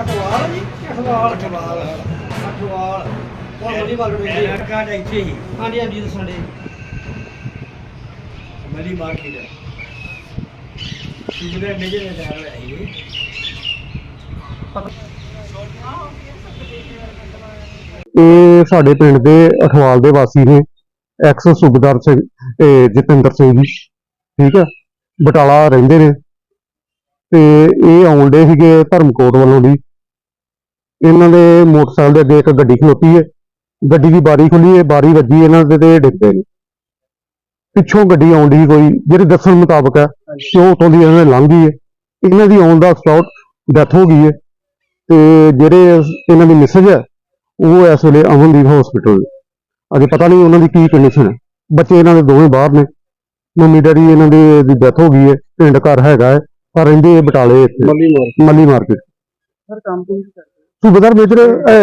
ਅਟਵਾਲ ਜੀ? ਅਟਵਾਲ ਅਟਵਾਲ। ਅਟਵਾਲ ਉਹ ਮਲੀ ਮਾਰਕੀਟ ਵਿੱਚ ਐਡਰ ਕਾਰਡ ਇੱਥੇ ਹੀ। ਹਾਂਜੀ ਹਾਂਜੀ ਦੱਸਣ ਦੇ। ਮਲੀ ਮਾਰਕੀਟ ਸੁਬਦੇ ਮੇਜਰ ਨੇ ਦਾਰ ਹੈ ਇਹ। ਇਹ ਸਾਡੇ ਪਿੰਡ ਦੇ ਅਠਵਾਲ ਦੇ ਵਾਸੀ ਨੇ ਐਕਸ ਸੁਬਦਰ ਸਿੰਘ ਜਤਿੰਦਰ ਸਿੰਘ ਜੀ। ਠੀਕ ਹੈ ਬਟਾਲਾ ਰਹਿੰਦੇ ਨੇ। ਤੇ ਇਹ ਆਉਂਦੇ ਸੀਗੇ ਧਰਮਕੋਟ ਵੱਲੋਂ ਦੀ ਇਹਨਾਂ ਦੇ ਮੋਟਰਸਾਈਕਲ ਦੇ ਅੱਗੇ ਇੱਕ ਗੱਡੀ ਖਲੋਤੀ ਹੈ। ਗੱਡੀ ਦੀ ਬਾਰੀ ਖੁੱਲੀ ਹੈ ਬਾਰੀ ਵੱਜੀ ਇਹਨਾਂ ਦੇ ਤੇ ਡਿੱਗ ਪਏ ਨੇ। ਪਿੱਛੋਂ ਗੱਡੀ ਆਉਂਦੀ ਕੋਈ ਜਿਹੜੇ ਦੱਸਣ ਮੁਤਾਬਕ ਹੈ ਕਿ ਉਹ ਉਤੋਂ ਦੀ ਇਹਨਾਂ ਨੇ ਲੰਘ ਗਈ ਹੈ। ਇਹਨਾਂ ਦੀ ਆਉਣ ਦਾ ਸਪੌਟ ਡੈਥ ਹੋ ਗਈ ਹੈ ਤੇ ਜਿਹੜੇ ਇਹਨਾਂ ਦੀ ਮਿਸਜ ਹੈ ਉਹ ਇਸ ਵੇਲੇ ਅਮਨਦੀਪ ਹਸਪੀਟਲ ਅਜੇ ਪਤਾ ਨਹੀਂ ਉਹਨਾਂ ਦੀ ਕੀ ਕੰਡੀਸ਼ਨ ਹੈ। ਬੱਚੇ ਇਹਨਾਂ ਦੇ ਦੋਵੇਂ ਬਾਹਰ ਨੇ। ਮੰਮੀ ਡੈਡੀ ਇਹਨਾਂ ਦੇ ਦੀ ਡੈਥ ਹੋ ਗਈ ਹੈ। ਪਿੰਡ ਘਰ ਹੈਗਾ ਹੈ ਪਰ ਰਹਿੰਦੇ ਬਟਾਲੇ ਮਲੀ ਮਾਰਕੀਟ। ਸਰ ਕੰਮ ਕੋਈ ਕਰਦੇ ਸੂਬੇਦਾਰ ਮੇਜਰ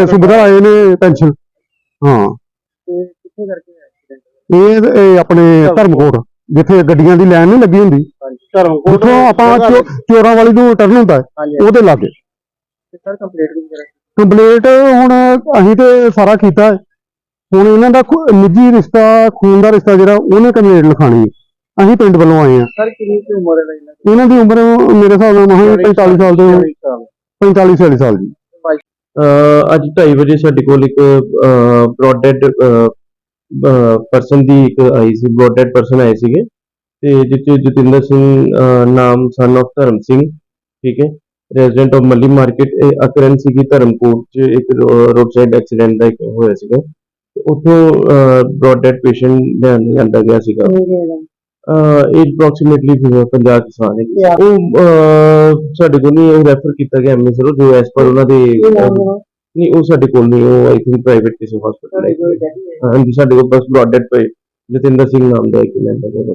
ਸੂਬੇਦਾਰ। ਆਏ ਨੇ ਪੈਨਸ਼ਨ। ਹਾਂ। ਤੇ ਕਿੱਥੇ ਕਰਕੇ ਐਕਸੀਡੈਂਟ ਇਹ ਇਹ ਆਪਣੇ ਧਰਮਕੋਟ ਜਿੱਥੇ ਗੱਡੀਆਂ ਦੀ ਲਾਈਨ ਨਹੀਂ ਲੱਗੀ ਹੁੰਦੀ। ਧਰਮਕੋਟ ਉੱਥੋਂ ਆਪਾਂ ਚੋ- ਚੋਰਾਂ ਵਾਲੀ ਨੂੰ ਟਰਨ ਹੁੰਦਾ ਹੈ, ਹਾਂਜੀ ਉਹਦੇ ਲਾਗੇ। ਸਰ ਕੰਪਲੀਟ ਵੀ ਕਰਾ ਕੰਪਲੀਟ ਹੁਣ ਅਸੀਂ ਤੇ ਸਾਰਾ ਕੀਤਾ ਹੈ। ਹੁਣ ਇਹਨਾਂ ਦਾ ਖੂ- ਨਿੱਜੀ ਰਿਸ਼ਤਾ ਖੂਨ ਦਾ ਰਿਸ਼ਤਾ ਜਿਹੜਾ ਉਹਨੇ ਕੰਪਲੀਟ ਲਿਖਾਣੀ ਹੈ। ਅਸੀਂ ਪਿੰਡ ਵੱਲੋਂ ਆਏ ਆ ਸਰ ਕਿੰਨੀ ਕੁ ਉਮਰ ਹੈ ਇਹਨਾਂ ਦੀ? ਇਹਨਾਂ ਦੀ ਉਮਰ ਮੇਰੇ ਹਿਸਾਬ ਨਾਲ ਮਹਾਂ 45 ਸਾਲ ਤੋਂ 45 46 ਸਾਲ ਦੀ। ਅੱਜ 2:30 ਵਜੇ ਸਾਡੇ ਕੋਲ ਇੱਕ ਬ੍ਰੌਡਡ ਪਰਸਨ ਦੀ ਇੱਕ ਆਈ ਸੀ ਬ੍ਰੌਡਡ ਪਰਸਨ ਆਏ ਸੀਗੇ। ਤੇ ਜਿੱਥੇ ਜਤਿੰਦਰ ਸਿੰਘ ਨਾਮ ਸਨ of ਧਰਮ ਸਿੰਘ, ਠੀਕ ਹੈ? ਰੈਜ਼ੀਡੈਂਟ ਆਫ ਮੱਲੀ ਮਾਰਕੀਟ ਇਹ ਅਕਰਨ ਸੀਗੀ ਧਰਮਕੋਟ ਚ, ਇੱਕ ਰੋਡ ਸਾਈਡ ਐਕਸੀਡੈਂਟ ਦਾ ਇੱਕ ਹੋਇਆ ਸੀਗਾ। ਉੱਥੋਂ ਬ੍ਰੌਡਡ ਪੇਸ਼ੈਂਟ ਲਿਆਂਦਾ ਗਿਆ ਸੀਗਾ। ਇਹ ਅਪਰੋਕਸੀਮੇਟਲੀ 50 ਕਿਸਾਨ ਹੈ ਉਹ ਸਾਡੇ ਕੋਲ ਨਹੀਂ ਉਹ ਰੈਫਰ ਕੀਤਾ ਗਿਆ ਐਮਐਸ ਜੋ ਐਸ ਪਰ ਉਹਨਾਂ ਦੇ ਨਹੀਂ ਉਹ ਸਾਡੇ ਕੋਲ ਨਹੀਂ ਉਹ ਆਈ ਥਿੰਕ ਪ੍ਰਾਈਵੇਟ ਕਿਸੇ ਹਸਪੀਟਲ ਹੈ ਹਾਂਜੀ ਸਾਡੇ ਕੋਲ ਬਸ ਬ੍ਰੌਡਡ ਪਏ। ਜਤਿੰਦਰ ਸਿੰਘ ਨਾਮ ਦਾ ਇੱਕ ਲੈਂਦਾ ਗਿਆ